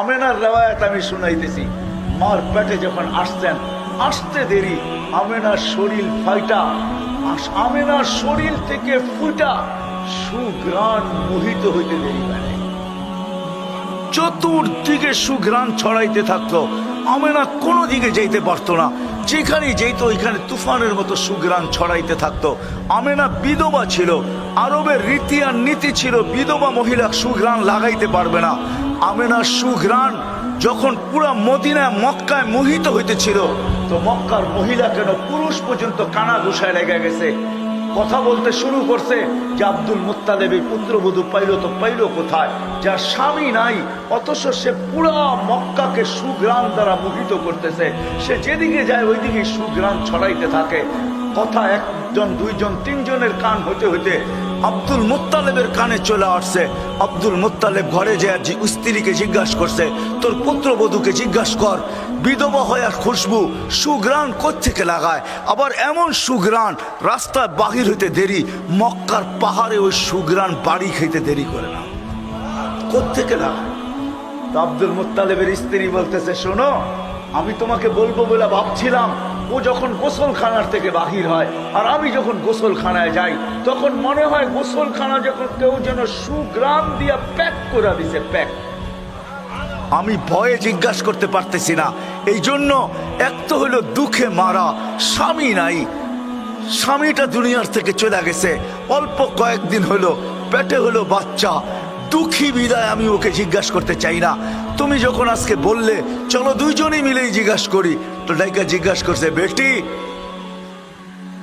আমেনার রেওয়ায়ত আমি শুনাইতেছি। মার পেটে যখন আসতেন আসতে দেরি, আমেনার শরীর ফাইটা। আমেনার শরীর থেকে ফুটা সুগ্রাণ মোহিত হইতে দেরি নাই। চতুর্দিকে সুঘ্রাণ ছড়াইতে থাকতো আমেনা কোনো দিকে যেতে পারতো না। যেখানে যেত ওইখানে তুফানের মতো সুঘ্রাণ ছড়াইতে থাকতো। আমেনা বিধবা ছিল। আরবের রীতি আর নীতি ছিল, বিধবা মহিলা সুঘ্রাণ লাগাইতে পারবে না। আমেনার সুঘ্রাণ যখন পুরা মদিনায়, মক্কায় মোহিত হইতেছিল, তো মক্কার মহিলা কেন পুরুষ পর্যন্ত কানা ঘুষায় লেগে গেছে? কথা বলতে শুরু করছে যে আব্দুল মুত্তালেবের পুত্রবধূ পাইল, তো পাইল কোথায়? যার স্বামী নাই, অথচ সে পুরা মক্কাকে সুগ্রাম দ্বারা মোহিত করতেছে। সে যেদিকে যায় ওইদিকে সুগ্রাম ছড়াইতে থাকে। কথা একজন, দুইজন, তিনজনের কান হইতে হইতে আব্দুল মুত্তালেবের কানে চলে আসছে। আব্দুল মুত্তালেব ঘরে যে স্ত্রীকে জিজ্ঞাসা করছে, তোর পুত্রবধূকে জিজ্ঞাসা কর, বিধবা হয় খুশবু সুগ্রাণ থেকে লাগায়? আবার এমন সুগ্রাণ রাস্তায় বাহির হইতে দেরি, মক্কার পাহাড়ে ওই সুগ্রাণ বাড়ি খেতে দেরি করে না। কোথেকে লাগায়? আব্দুল মুত্তালেবের স্ত্রী বলতেছে, শোনো, আমি তোমাকে বলব বলে ভাবছিলাম ও যখন গোসলখানার থেকে বাহির হয়, আর আমি যখন গোসলখানায় যাই, তখন মনে হয় গোসলখানা যখন কেউ যেন সুগ্রাম দিয়া প্যাক করে দিছে, প্যাক। আমি ভয়ে জিজ্ঞাসা করতে পারতেছি না। এই জন্য এক তো হলো দুঃখে মারা, স্বামী নাই। স্বামীটা দুনিয়ার থেকে চলে গেছে। অল্প কয়েকদিন হলো, পেটে হলো বাচ্চা। দুঃখী বিদায় আমি ওকে জিজ্ঞাসা করতে চাই না। তুমি যখন আজকে বললে, চলো দুইজনেই মিলেই জিজ্ঞাসা করি তো ডাইকা জিজ্ঞাসা করছে, বেটি,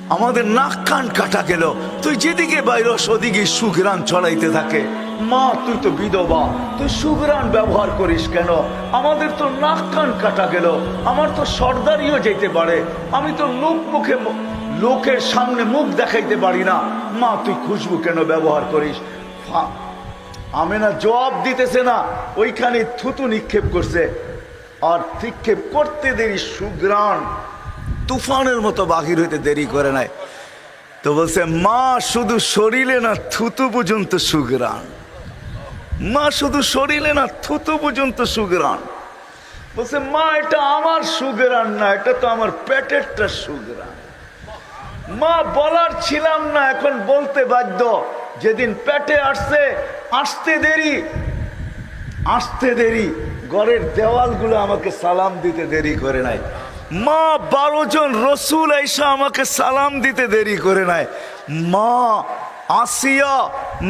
আমাদের নাক কান কাটা গেল। তুই যেদিকে বাইরস, ওদিকে সুগ্রাণ ছড়াইতে থাকে। মা, তুই তো বিধবা, তুই সুগ্রাণ ব্যবহার করিস কেন? আমাদের তো নাক কান কাটা গেল। আমার তো সর্দারিও যেতে পারে। আমি তো লোক মুখে লোকের সামনে মুখ দেখাইতে পারি না। মা, তুই খুশবু কেন ব্যবহার করিস? ফা- আমেনা জবাব দিতেছে না। ওইখানে থুতু নিক্ষেপ করছে। আর নিক্ষেপ করতে দেরি সুগ্রাণ তুফানের মতো বাহির হইতে দেরি করে নাই। তো বলছে, মা, শুধু শরীরে না থুতু পর্যন্ত সুগ্রাণ মা, শুধু শরীরে না থুতু পর্যন্ত সুগ্রাণ বলছে, মা, এটা আমার সুগ্রাণ না, এটা তো আমার পেটেরটা সুগ্রাণ মা, বলার ছিলাম না, এখন বলতে বাধ্য। যেদিন পেটে আসছে, আসতে দেরি আসতে দেরি। ঘরের দেওয়ালগুলো আমাকে সালাম দিতে দেরি করে নাই। মা বারো জন রসুল আইসা আমাকে সালাম দিতে দেরি করে নাই। মা আসিয়া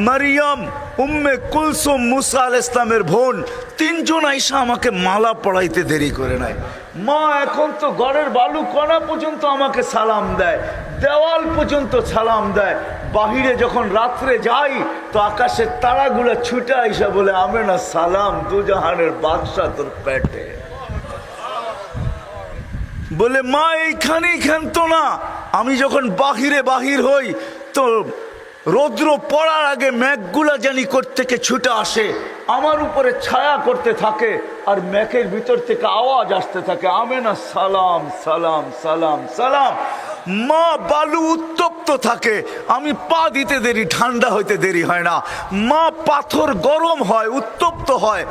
মারিয়াম, উম্মে কুলসুম মুসা আল ইসলামের বোন, তিনজন আইসা আমাকে মালা পড়াইতে দেরি করে নাই। মা, এখন তো ঘরের বালু কণা পর্যন্ত আমাকে সালাম দেয়, দেওয়াল পর্যন্ত সালাম দেয়। বাহিরে যখন রাত্রে যাই, তো আকাশের তারাগুলো ছুটে আইসা বলে আমি না, সালাম দুজাহানের বাদশাহ তোর পেটে। বলে, মা, এইখানেই ক্ষান্ত না। আমি যখন বাহিরে বাহির হই, তো রৌদ্র পড়ার আগে মেঘগুলা জানি থেকে ছুটে আসে, আমার উপরে ছায়া করতে থাকে, আর মেঘের ভিতর থেকে আওয়াজ আসতে থাকে আমে না সালাম সালাম সালাম সালাম। মা বালু উত্তপ্ত থাকে, আমি পা দিতে দেরি, ঠান্ডা হইতে দেরি হয় না। মা পাথর গরম হয়, উত্তপ্ত হয়।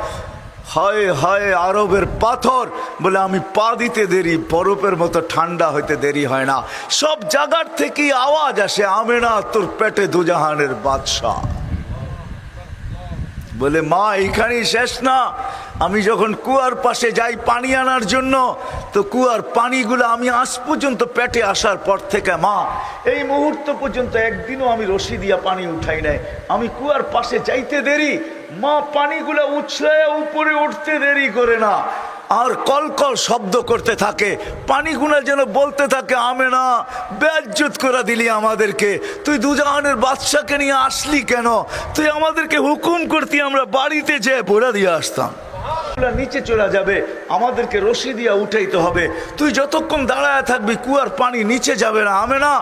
হায় হায় আরবের পাথর বলে আমি পা দিতে দেরি, বরফের মতো ঠান্ডা হইতে দেরি হয় না। সব জায়গার থেকেই আওয়াজ আসে, আমেনা তোর পেটে দুজাহানের বাদশাহ। বলে, মা, এখানেই শেষ না। আমি যখন কুয়ার পাশে যাই পানি আনার জন্য, তো কুয়ার পানিগুলো আমি আজ পর্যন্ত পেটে আসার পর থেকে, মা, এই মুহূর্ত পর্যন্ত একদিনও আমি রশি দিয়া পানি উঠাই নাই। আমি কুয়ার পাশে যাইতে দেরি, মা, পানিগুলো উছলে উপরে উঠতে দেরি করে না। আর কলকল শব্দ করতে থাকে পানিগুনা যেন বলতে থাকে আমে না বেজ্জত করে দিলি আমাদেরকে। তুই দুজাহানের বাদশাকে নিয়ে আসলি কেন? তুই আমাদেরকে হুকুম করতি আমরা বাড়িতে যেয়ে ভরে দিয়ে আসতাম। নিচে চলে যাবে, আমাদেরকে রশি দিয়া উঠাইতে হবে। তুই যতক্ষণ দাঁড়ায় থাকবি, কুয়ার পানি নিচে যাবে না। আমি না,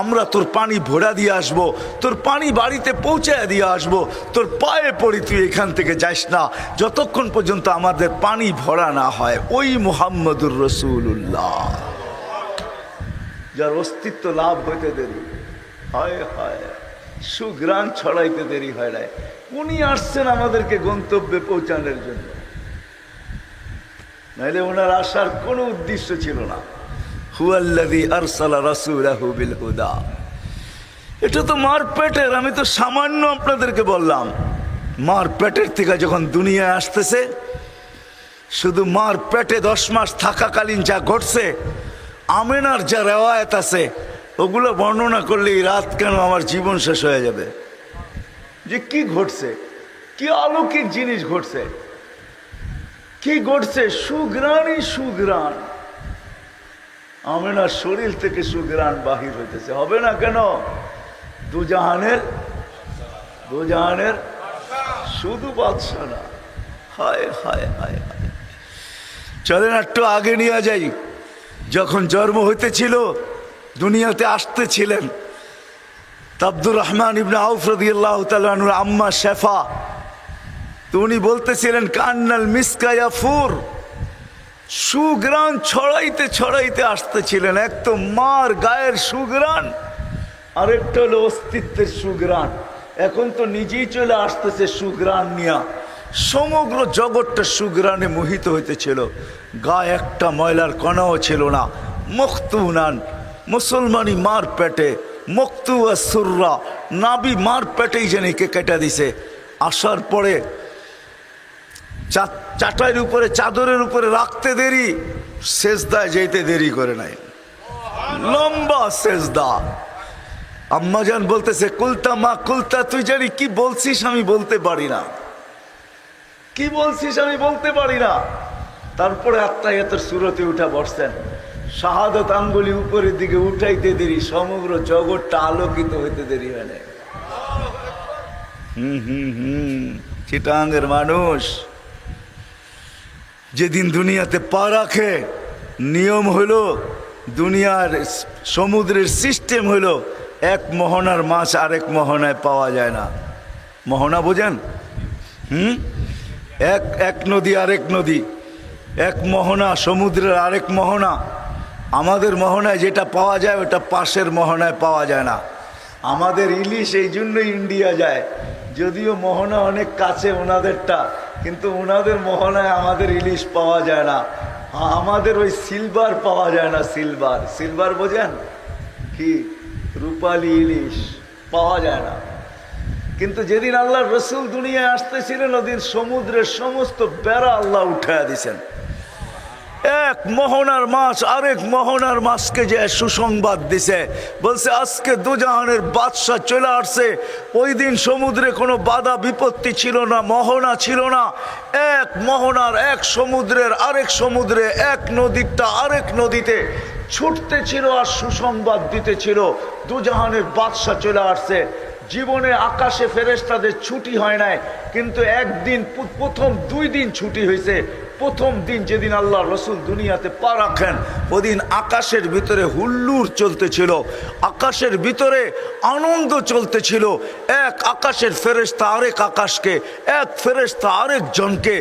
আমরা তোর পানি ভরা দিয়ে আসব, তোর পানি বাড়িতে পৌঁছায় দিয়ে আসব। তোর পায়ে পড়ি, তুই এখান থেকে যাস না। যতক্ষণ পর্যন্ত আমাদের পানি ভরা না হয়, ওই মুহাম্মদুর রসুল্লাহ যার অস্তিত্ব লাভ হইতে দেরি। হয় হয় সুগ্রাণ ছড়াইতে দেরি হয় নাই। উনি আসছেন আমাদেরকে গন্তব্যে পৌঁছানোর জন্য। নাইলে ওনার আসার কোনো উদ্দেশ্য ছিল না। হুয়াল্লাদি আরসালা রাসূলাহু বিল হুদা এটা তো মার পেটের আমি তো সামান্য আপনাদেরকে বললাম। মার পেটের থেকে যখন দুনিয়ায় আসতেছে, শুধু মার পেটে দশ মাস থাকাকালীন যা ঘটছে, আমেনার যা রেওয়ায়ত আছে, ওগুলো বর্ণনা করলে এই রাত কেন আমার জীবন শেষ হয়ে যাবে? যে কি ঘটছে? কি অলৌকিক জিনিস ঘটছে? কি ঘটছে? সুগ্রাণই সুগ্রাণ আমেনার শরীর থেকে সুগ্রাণ বাহির হইতেছে। হবে না কেন? দুজাহানের দুজাহানের শুধু বাদশা না। হায় হায় হায় চলেন একটু আগে নিয়ে যাই। যখন জন্ম হইতেছিল, দুনিয়াতে আসতেছিলেন। তা আব্দুর রহমান ইবনে আউফ রাদিয়াল্লাহু তাআলার আম্মা শেফা উনি বলতেছিলেন, কান্নাল মিসকা ফুর সুগ্রাণ ছড়াইতে ছড়াইতে আসতেছিলেন এক তো মার গায়ের সুগ্রাণ আর একটা হলো অস্তিত্বের সুগ্রাণ এখন তো নিজেই চলে আসতেছে সুগ্রাণ নিয়া। সমগ্র জগৎটা সুগ্রাণে মোহিত হইতেছিল। গায়ে একটা ময়লার কণাও ছিল না। মখতুনান, মুসলমানি মার পেটে মক্তু সুররা, নাবি মার পেটেই যেন কে কেটে দিছে। আসার পরে চাটাইয়ের উপরে, চাদরের উপরে রাখতে দেরি শেষদায় যেতে দেরি করে নাই। লম্বা শেষদা আম্মাজান বলতেছে, কুলতা মা কুলতা, তুই জানি কি বলছিস আমি বলতে পারি না। কি বলছিস আমি বলতে পারি না? তারপরে আত্মায়াতের সুরতে উঠা বসছেন। শাহাদত আঙ্গুলি উপরের দিকে উঠাইতে দেরি, সমগ্র জগৎটা আলোকিত হইতে দেরি হয় না হুম হুম হুম, চিটাঙ্গের মানুষ। যেদিন দুনিয়াতে পা রাখে, নিয়ম হলো দুনিয়ার সমুদ্রের সিস্টেম হলো এক মোহনার মাছ আরেক মোহনায় পাওয়া যায় না। মোহনা বোঝেন? হুম? এক এক নদী আরেক নদী, এক মোহনা সমুদ্রের আরেক মোহনা। আমাদের মোহনায় যেটা পাওয়া যায়, ওটা পাশের মোহনায় পাওয়া যায় না। আমাদের ইলিশ এই জন্য ইন্ডিয়া যায়, যদিও মোহনা অনেক কাছে ওনাদেরটা কিন্তু ওনাদের মোহনায় আমাদের ইলিশ পাওয়া যায় না। আমাদের ওই সিলভার পাওয়া যায় না, সিলভার। সিলভার বোঝেন? কি? রূপালি ইলিশ পাওয়া যায় না। কিন্তু যেদিন আল্লাহ রসুল দুনিয়ায় আসতেছিলেন, ওদিন সমুদ্রের সমস্ত বেড়া আল্লাহ উঠাইয়া দিছেন। এক মোহনার মাছ, আরেক মোহনার মাছকে যে সুসংবাদ দিছে। বলছে, আজকে দুজাহানের বাদশাহ চলে আসছে। ওই দিন সমুদ্রে কোনো বাধা বিপত্তি ছিল না, মোহনা ছিল না। এক মোহনার এক সমুদ্রের আরেক সমুদ্রে, এক নদীরটা আরেক নদীতে ছুটতে ছিল আর সুসংবাদ দিতে ছিল। দুজাহানের বাদশাহ চলে আসছে। জীবনে আকাশে ফেরেশতাদের ছুটি হয় নাই, কিন্তু একদিন প্রথম দুই দিন ছুটি হয়েছে। প্রথম দিন যেদিন আল্লাহ রসুল দুনিয়াতে পা রাখেন, ওদিন আকাশের ভিতরে হুল্লুর চলতেছিল। আকাশের ভিতরে আনন্দ চলতেছিল। এক আকাশের ফেরেস্তা আরেক আকাশকে, এক ফেরেস্তা আরেক জনকে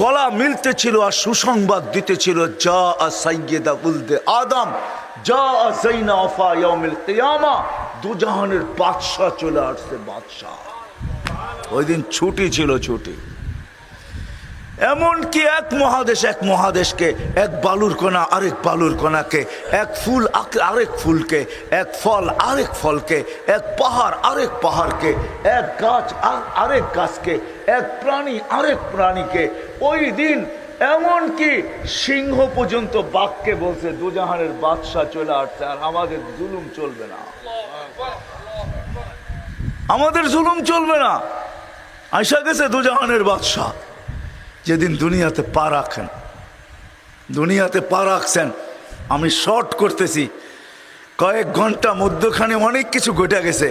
গলা মিলতেছিল আর সুসংবাদ দিতেছিল যা সাইয়েদা উলদে আদম যা জাইনা আফা ইয়াউমিল কিয়ামা। দুজাহানের বাদশাহ চলে আসছে, বাদশাহ। ওই দিন ছুটি ছিল, ছুটি। এমনকি এক মহাদেশ, এক মহাদেশকে, এক বালুর কণা, আরেক বালুর কণাকে, এক ফুল আরেক ফুলকে, এক ফল আরেক ফলকে, এক পাহাড় আরেক পাহাড়কে, এক গাছ আরেক গাছকে, এক প্রাণী আরেক প্রাণীকে, ওই দিন এমনকি সিংহ পর্যন্ত বাঘকে বলছে, দুজাহানের বাদশাহ চলে আসছে আর আমাদের জুলুম চলবে না। আমাদের জুলুম চলবে না। আইসা গেছে দুজাহানের বাদশাহ। যেদিন দুনিয়াতে পা রাখেন, দুনিয়াতে পা রাখছেন, আমি শর্ট করতেছি। কয়েক ঘণ্টা মধ্যখানে অনেক কিছু ঘটে গেছে।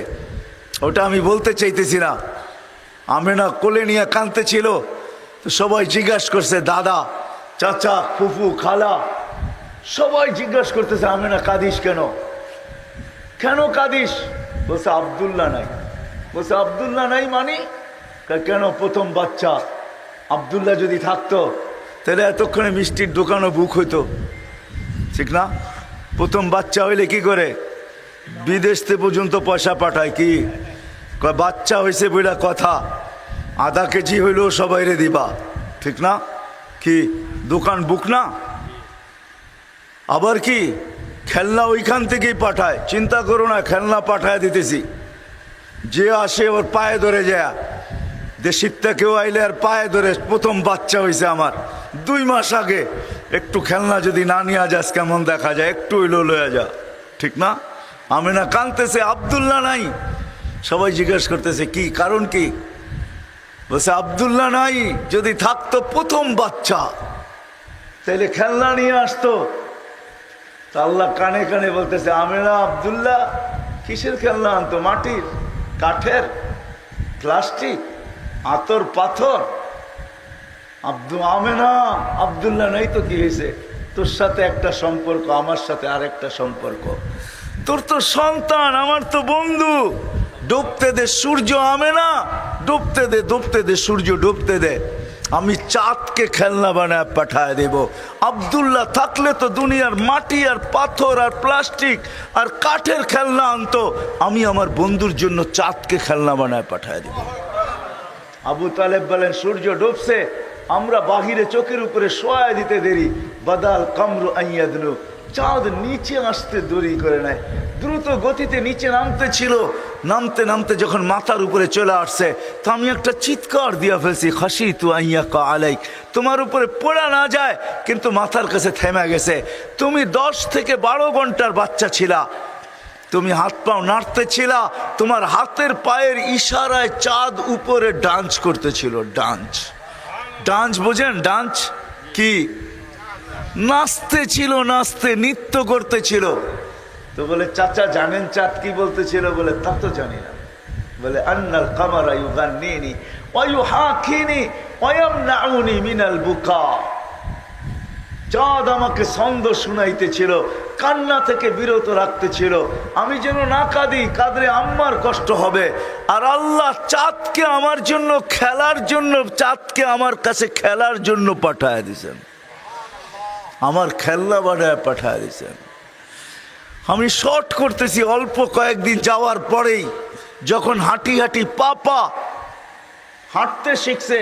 ওটা আমি বলতে চাইতেছি না। আমি না কোলে নিয়ে কাঁদতে ছিল। তো সবাই জিজ্ঞাসা করছে, দাদা, চাচা, ফুফু, খালা? সবাই জিজ্ঞাসা করতেছে আমি না কাঁদিস কেন? কেন কাঁদিস? বলছে, আবদুল্লাহ নাই। বলছে, আবদুল্লাহ নাই মানে? কেন প্রথম বাচ্চা? আবদুল্লাহ যদি থাকতো, তাহলে এতক্ষণে মিষ্টির দোকানও বুক হইতো। ঠিক না? প্রথম বাচ্চা হইলে কি করে? বিদেশতে পর্যন্ত পয়সা পাঠায় কি? বাচ্চা হয়েছে বইলা কথা। আধা কেজি হইলেও সবাই রে দিবা। ঠিক না? কি, দোকান বুক না? আবার কি? খেলনা ওইখান থেকেই পাঠায়। চিন্তা করো না, খেলনা পাঠায় দিতেছি। যে আসে ওর পায়ে ধরে যায়। দেশিরটা কেউ আইলে আর পায়ে ধরে প্রথম বাচ্চা হয়েছে আমার। দুই মাস আগে একটু খেলনা যদি না নিয়ে যাস কেমন দেখা যায়, একটু হইল লয়ে যা। ঠিক না? আমি না কানতেছে, আবদুল্লাহ নাই। সবাই জিজ্ঞেস করতেছে, কি, কারণ কি? বলছে, আবদুল্লাহ নাই, যদি থাকতো প্রথম বাচ্চা। তাইলে খেলনা নিয়ে আসতো। তা আল্লাহ কানে কানে বলতেছে, আমেনা, আবদুল্লাহ, কিসের খেলনা আনতো? মাটির? কাঠের? প্লাস্টিক? আতর পাথর। আব্দু আমেনা, আবদুল্লাহ নাই তো কি হয়েছে? তোর সাথে একটা সম্পর্ক, আমার সাথে আর একটা সম্পর্ক। তোর তো সন্তান, আমার তো বন্ধু। ডুবতে দে সূর্য আমেনা, ডুবতে দে ডুবতে দে সূর্য, ডুবতে দে। আমি চাঁদকে খেলনা বানায় পাঠায় দেব। আবদুল্লাহ থাকলে তো দুনিয়ার মাটি আর পাথর আর প্লাস্টিক আর কাঠের খেলনা আনতো। আমি আমার বন্ধুর জন্য চাঁদকে খেলনা বানায় পাঠায় দেব। আবু তালেব বলেন, সূর্য ডুবছে, আমরা বাহিরে চোখের উপরে শোয়া দিতে দেরি। বাদাল কামরু আইয়া দিল চাঁদ নিচে আসতে দেরি করে নেয় দ্রুত গতিতে নিচে নামতে ছিল। নামতে নামতে যখন মাথার উপরে চলে আসছে, তো আমি একটা চিৎকার দিয়া ফেলছি খাসি তু আইয়া কা আলাই তোমার উপরে পড়া না যায়, কিন্তু মাথার কাছে থেমে গেছে। তুমি দশ থেকে বারো ঘণ্টার বাচ্চা ছিলা। তুমি হাত পাও নাড়তেছিলা তোমার হাতের পায়ের ইশারায় চাঁদ উপরে ডান্স করতেছিল, ডান্স। ডান্স বোঝেন, ডান্স কি? নাচতে ছিল, নাচতে, নৃত্য করতেছিল। তো বলে, চাচা জানেন চাঁদ কি বলতেছিল? বলে, তা তো জানি না। বলে, আন্নাল কামারা ইউগান্নিনি ওয়ুহাকিনি ওয়ামনাউনি মিনাল বুকা। চাঁদ আমাকে ছন্দ শুনাইতেছিল কান্না থেকে বিরত রাখতে ছিল। আমি যেন না কাঁদি, কাঁদলে আম্মার কষ্ট হবে। আর আল্লাহ চাঁদকে আমার জন্য, খেলার জন্য, চাঁদকে আমার কাছে খেলার জন্য পাঠায় দিছেন আমার খেলনা বানায় পাঠায় দিছেন আমি শর্ট করতেছি অল্প কয়েকদিন যাওয়ার পরেই, যখন হাঁটি হাঁটি পাপা হাঁটতে শিখছে,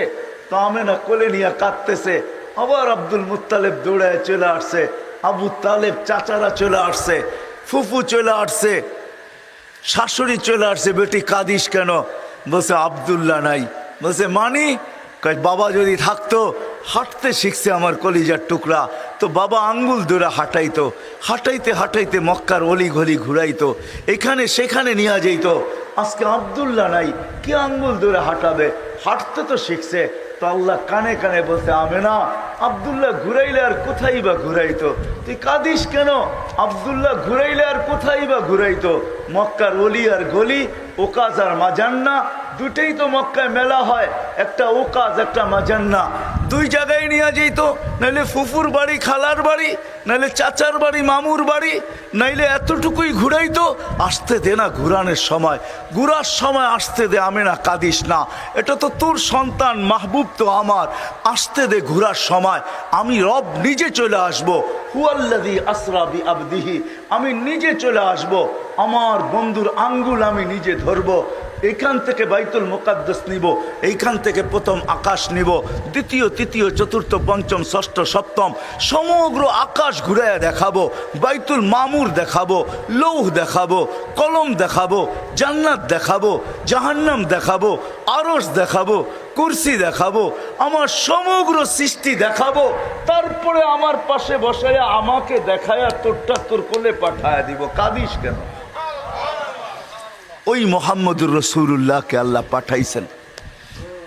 তো আমেনা কোলে নিয়ে কাঁদতেছে। আবার আব্দুল মুত্তালেব দৌড়ায় চলে আসছে। আবু তালেব চাচারা চলে আসছে, ফুফু চলে আসছে, শাশুড়ি চলে আসছে, বেটি কাঁদিস কেন? বলছে, আবদুল্লাহ নাই। বলছে, মানি? বাবা যদি থাকতো, হাঁটতে শিখছে আমার কলিজার টুকরা। তো বাবা আঙ্গুল ধরে হাঁটাইতো, হাঁটাইতে হাঁটাইতে মক্কার অলি গলি ঘুরাইতো, এখানে সেখানে নিয়ে যাইত। আজকে আবদুল্লাহ নাই, কি আঙ্গুল ধরে হাঁটাবে? হাঁটতে তো শিখছে, তো আল্লাহ কানে কানে বলছে আমে না আবদুল্লাহ ঘুরাইলে আর কোথায় বা ঘুরাইতো? তুই কাঁদিস কেন? আবদুল্লাহ ঘুরাইলে আর কোথায় বা ঘুরাইতো? মক্কার অলি আর গলি, ওকাজ আর মাজান্না, দুটেই তো মক্কায় মেলা হয়। একটা ওকাজ, একটা মাজান্না। দুই জায়গায় নিয়ে যেত, নাইলে ফুফুর বাড়ি, খালার বাড়ি, নাইলে চাচার বাড়ি, মামুর বাড়ি, নাইলে এতটুকুই ঘুরাইতো, আসতে দে না ঘুরানোর সময়। ঘুরার সময় আসতে দে আমি না কাঁদিস না। এটা তো তোর সন্তান, মাহবুব তো আমার। আসতে দে ঘুরার সময়। আমি রব নিজে চলে আসব। হুয়াল্লাদি আসরাবি আবদিহি আমি নিজে চলে আসব। আমার বন্ধুর আঙ্গুল আমি নিজে ধরবো। এইখান থেকে বাইতুল মোকাদ্দাস নিব, এইখান থেকে প্রথম আকাশ নিব, দ্বিতীয়, তৃতীয়, চতুর্থ, পঞ্চম, ষষ্ঠ, সপ্তম, সমগ্র আকাশ ঘুরে দেখাবো, বাইতুল মামুর দেখাবো, লৌহ দেখাবো, কলম দেখাবো, জান্নাত দেখাবো, জাহান্নাম দেখাবো আরস দেখাবো, কুরসি দেখাবো, আমার সমগ্র সৃষ্টি দেখাবো, তারপরে আমার পাশে বসে আমাকে দেখায়া তোরটা তোর কোলে পাঠায় দিব। কাঁদিস কেন? ওই মোহাম্মদুর রসুল্লাহকে আল্লাহ পাঠাইছেন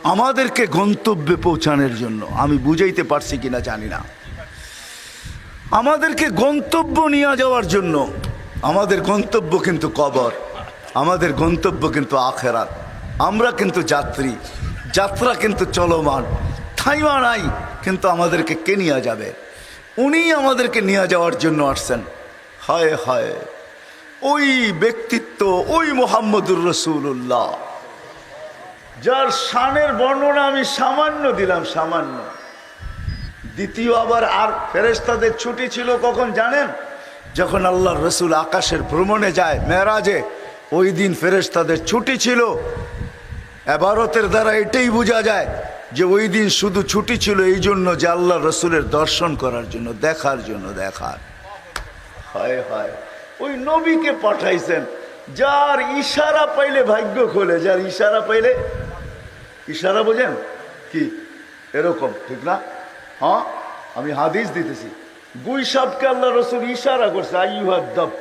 আমাদেরকে গন্তব্যে পৌঁছানোর জন্য। আমি বুঝাইতে পারছি কিনা জানি না। আমাদেরকে গন্তব্য নিয়ে যাওয়ার জন্য আমাদের গন্তব্য কিন্তু কবর, আমাদের গন্তব্য কিন্তু আখেরাত। আমরা কিন্তু যাত্রী, যাত্রা কিন্তু চলমান। থাইমা নাই কিন্তু আমাদেরকে কে নিয়ে যাবে? উনি আমাদেরকে নিয়ে যাওয়ার জন্য আসছেন। হায় হায়। ওই ব্যক্তিত্ব, ওই মোহাম্মদুর রসুল্লাহ যার শানের বর্ণনা আমি সামান্য দিলাম, সামান্য। দ্বিতীয় আবার আর ফেরেস্তাদের ছুটি ছিল কখন জানেন? যখন আল্লাহ রসুল আকাশের ভ্রমণে যায়, মেরাজে, ওই দিন ফেরেস্তাদের ছুটি ছিল। এবারতের দ্বারা এটাই বোঝা যায় যে ওই দিন শুধু ছুটি ছিল এই জন্য যে আল্লাহ রসুলের দর্শন করার জন্য, দেখার জন্য, দেখার। হয় হয়। ওই নবীকে পাঠাইছেন, যার ইশারা পাইলে ভাগ্য খোলে, যার ইশারা পাইলে, ইশারা বোঝেন? কি? এরকম, ঠিক না? হ্যাঁ? আমি হাদিস দিতেছি। গুই সাপকে আল্লাহ রসুল ইশারা করছে আইহাদ দব।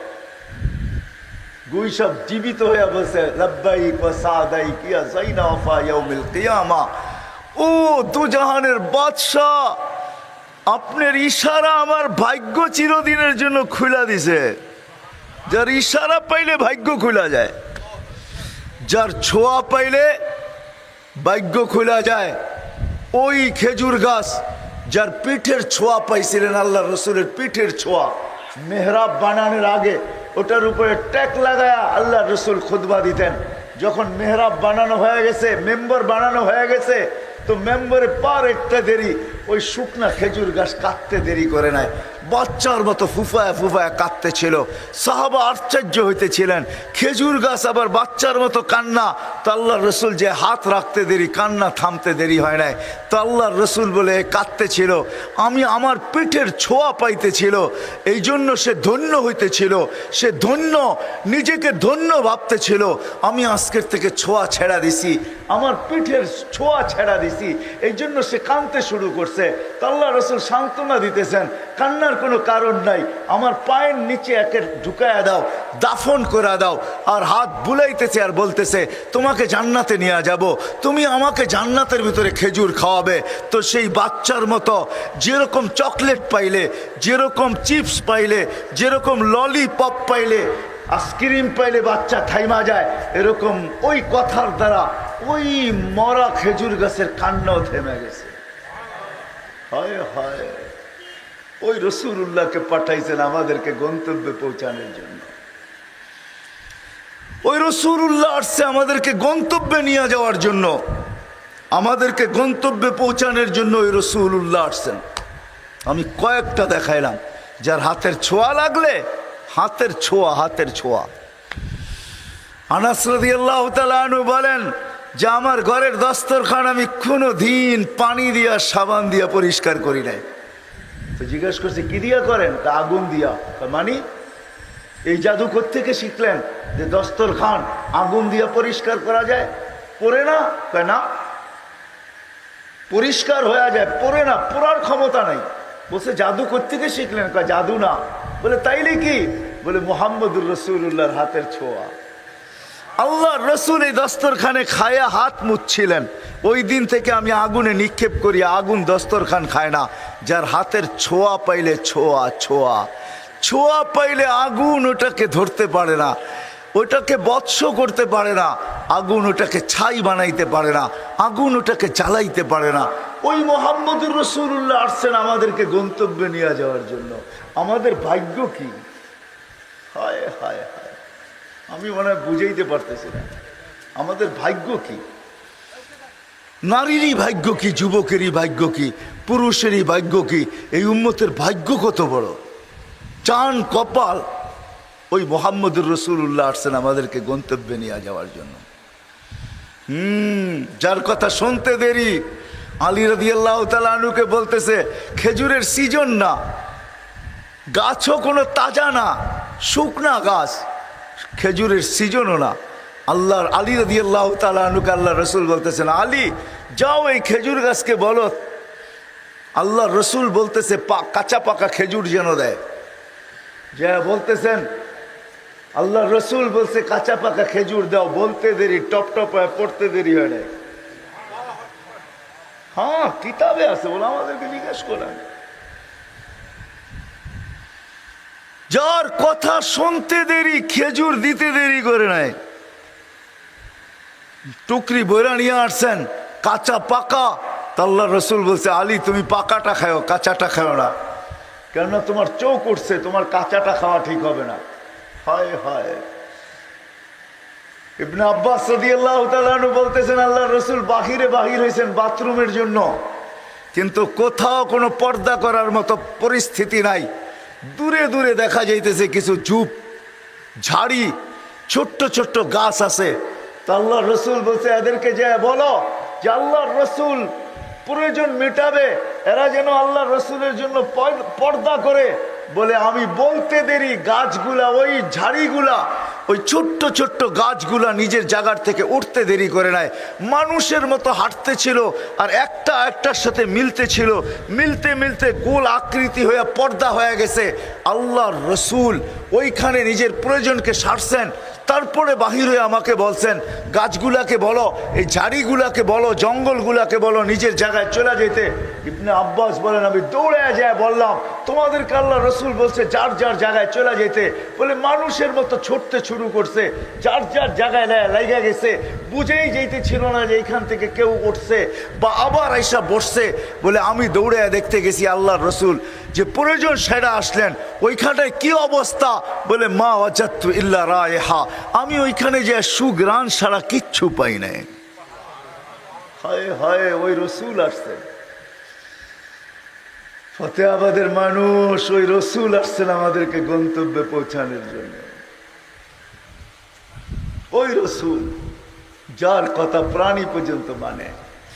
গুই সাপ জীবিত হয়ে বলছে, লব্বাইক ওয়া সাদাইক, ইয়া ও দুজাহানের বাদশাহ, আপনার ইশারা আমার ভাগ্য চিরদিনের জন্য খুলা দিছে। যার ইশারা পাইলে ভাগ্য খোলা যায়, যার ছোঁয়া পাইলে ভাগ্য খোলা যায়, ওই খেজুর গাছ যার পিঠের ছোঁয়া পাইছিলেন আল্লাহ রসুলের পিঠের ছোঁয়া। মেহরাব বানানোর আগে ওটার উপরে ট্যাক লাগায়া আল্লাহ রসুল খুদবা দিতেন। যখন মেহরাব বানানো হয়ে গেছে, মেম্বার বানানো হয়ে গেছে, তো মেম্বারে পার একটা দেরি, ওই শুকনা খেজুর গাছ কাটতে দেরি করে নাই। বাচ্চার মতো ফুফায় ফুফায় কাঁদতে ছিল সাহাবা আশ্চর্য হইতেছিলেন। খেজুর গাছ আবার বাচ্চার মতো কান্না। তো আল্লাহ রসুল যে হাত রাখতে দেরি, কান্না থামতে দেরি হয় নাই। তো আল্লাহ রসুল বলে কাঁদতে ছিল আমি আমার পিঠের ছোঁয়া পাইতেছিল। এই জন্য সে ধন্য হইতেছিল। সে ধন্য, নিজেকে ধন্য ভাবতেছিল। আমি আজকের থেকে ছোঁয়া ছেড়া দিছি। আমার পিঠের ছোঁয়া ছেড়া দিছি। এই জন্য সে কাঁদতে শুরু করছে। তো আল্লাহ রসুল সান্ত্বনা দিতেছেন। কান্নার কোনো কারণ নাই। আমার পায়ের নিচে একে ঢুকায়া দাও, দাফন করে দাও, আর হাত বুলাইতেছে আর বলতেছে, তোমাকে জান্নাতে নিয়ে যাব। তুমি আমাকে জান্নাতের ভিতরে খেজুর খাওয়াবে। তো সেই বাচ্চার মতো যেরকম চকলেট পাইলে, যেরকম চিপস পাইলে, যেরকম ললিপপ পাইলে, আইসক্রিম পাইলে বাচ্চা থাইমা যায়, এরকম ওই কথার দ্বারা ওই মরা খেজুর গাছের কান্নাও থেমে গেছে। হয় হয়। ওই রসুল্লাহকে পাঠাইছেন আমাদেরকে গন্তব্যে পৌঁছানোর জন্য। ওই রসুল্লাহ আসছে আমাদেরকে গন্তব্যে নিয়ে যাওয়ার জন্য। আমাদেরকে গন্তব্যে পৌঁছানোর জন্য ওই রসুল্লাহ আসছেন। আমি কয়েকটা দেখাইলাম, যার হাতের ছোঁয়া লাগলে হাতের ছোঁয়া হাতের ছোঁয়া। আনাসরদি আল্লাহ তালু বলেন, যে আমার ঘরের দস্তরখান আমি কোনো দিন পানি দিয়া, সাবান দিয়া পরিষ্কার করি নাই। তো জিজ্ঞেস করছে, কি দিয়া করেন? তা আগুন দিয়া। মানি, এই জাদু থেকে শিখলেন যে দস্তর খান আগুন দিয়া পরিষ্কার করা যায়? পরে না? কয়, না। পরিষ্কার হয়ে যায় পরে না, পড়ার ক্ষমতা নাই। বলছে, জাদু থেকে শিখলেন? কয়, জাদু না। বলে, তাইলে কি? বলে, মোহাম্মদুর রসুল্লাহর হাতের ছোঁয়া। আল্লাহ রসুল এই দস্তরখানে খায়া হাত মুচ্ছিলেন ওই দিন থেকে আমি আগুনে নিক্ষেপ করি, আগুন দস্তরখান খায় না। যার হাতের ছোঁয়া পাইলে ছোঁয়া ছোঁয়া। ছোঁয়া পাইলে আগুন ওটাকে ধরতে পারে না, ওটাকে বৎস করতে পারে না, আগুন ওটাকে ছাই বানাইতে পারে না, আগুন ওটাকে জ্বালাইতে পারে না। ওই মোহাম্মদুর রসুল্লাহ আসছেন আমাদেরকে গন্তব্যে নিয়ে যাওয়ার জন্য। আমাদের ভাগ্য কি? হায় হায় হায়। আমি মনে হয় বুঝাইতে পারতেছি না। আমাদের ভাগ্য কি? নারীরই ভাগ্য কি, যুবকেরই ভাগ্য কি, পুরুষেরই ভাগ্য কি, এই উম্মতের ভাগ্য কত বড়? চান কপাল। ওই মোহাম্মদুর রসুল্লাহ আসছেন আমাদেরকে গন্তব্যে নিয়ে যাওয়ার জন্য। হুম, যার কথা শুনতে দেরি। আলী রদি আল্লাহ তালুকে বলতেছে, খেজুরের সিজন না, গাছও কোনো তাজা না, শুকনা গাছ, খেজুরের সিজনও না। আল্লাহর আলী রদি আল্লাহ তালুকে আল্লাহ রসুল বলতেছেন, আলী, যাও এই খেজুর গাছকে বলো। আল্লাহ রসুল বলতেছে কাঁচা পাকা খেজুর যেন দেয়। যে বলতেছেন আল্লাহ রসুল বলছে, কাঁচা পাকা খেজুর দাও, বলতে দেরি, টপ টপ হয় পড়তে দেরি হয় না হ্যাঁ কিতাবে আছে বলে আমাদেরকে জিজ্ঞেস করেন। যার কথা শুনতে দেরি, খেজুর দিতে দেরি করে নাই। টুকরি বইরা নিয়ে আসছেন, কাঁচা পাকা। তা আল্লাহ রসুল বলছে, আলী, তুমি পাকাটা খাও কাঁচাটা খাও না। কেননা তোমার চোখ উঠছে, তোমার কাঁচাটা খাওয়া ঠিক হবে না। হায় হায়। ইবনে আব্বাস রাদিয়াল্লাহু তাআলা আনহু বলতেছেন, আল্লাহ রসুল বাহিরে বাহির হয়েছেন বাথরুমের জন্য। কিন্তু কোথাও কোনো পর্দা করার মতো পরিস্থিতি নাই। দূরে দূরে দেখা যাইতেছে কিছু জুপ ঝাড়ি, ছোট্ট ছোট্ট গাছ আছে। আল্লাহ রসুল বলছে, এদেরকে যে বলো যে আল্লাহ রসুল প্রয়োজন মেটাবে, এরা যেন আল্লাহ রসুলের জন্য পর্দা করে। বলে, আমি বলতে দেরি, গাছগুলা, ওই ঝাড়িগুলা ওই ছোট্ট ছোট্ট গাছগুলা নিজের জায়গার থেকে উঠতে দেরি করে নেয়। মানুষের মতো হাঁটতে ছিল আর একটা একটার সাথে মিলতে ছিল। মিলতে মিলতে গোল আকৃতি হয়ে পর্দা হয়ে গেছে। আল্লাহর রসুল ওইখানে নিজের প্রয়োজনকে সারছেন। তারপরে বাহির হয়ে আমাকে বলছেন, গাছগুলাকে বলো, এই ঝাড়িগুলাকে বলো, জঙ্গলগুলাকে বলো, নিজের জায়গায় চলে যেতে। ইবনে আব্বাস বলেন, আমি দৌড়ে যায় বললাম, তোমাদেরকে আল্লাহ রসুল বলছে, যার যার জায়গায় চলে যেতে। বলে, মানুষের মতো ছুটতে শুরু করছে, যার যার জায়গায় লাইগা গেছে, বুঝেই যেতে ছিল না যে এইখান থেকে কেউ উঠছে বা আবার আইসা বসছে, বলে আমি দৌড়ে দেখতে গেছি আল্লাহর রসুল, যে প্রয়োজন সেরা আসলেন, ওইখানটায় কি অবস্থা? বলে, মা অজাত্তু ইল্লা রায় হা আমি ওইখানে যে সুগ্রাণ সারা কিচ্ছু পাই নাই। হায় হায়, ওই রসুল আসছেন ফতেহাবাদের মানুষ, ওই রসুল আসছেন আমাদেরকে গন্তব্যে পৌঁছানোর জন্য। ওই রসুল যার কথা প্রাণী পর্যন্ত মানে।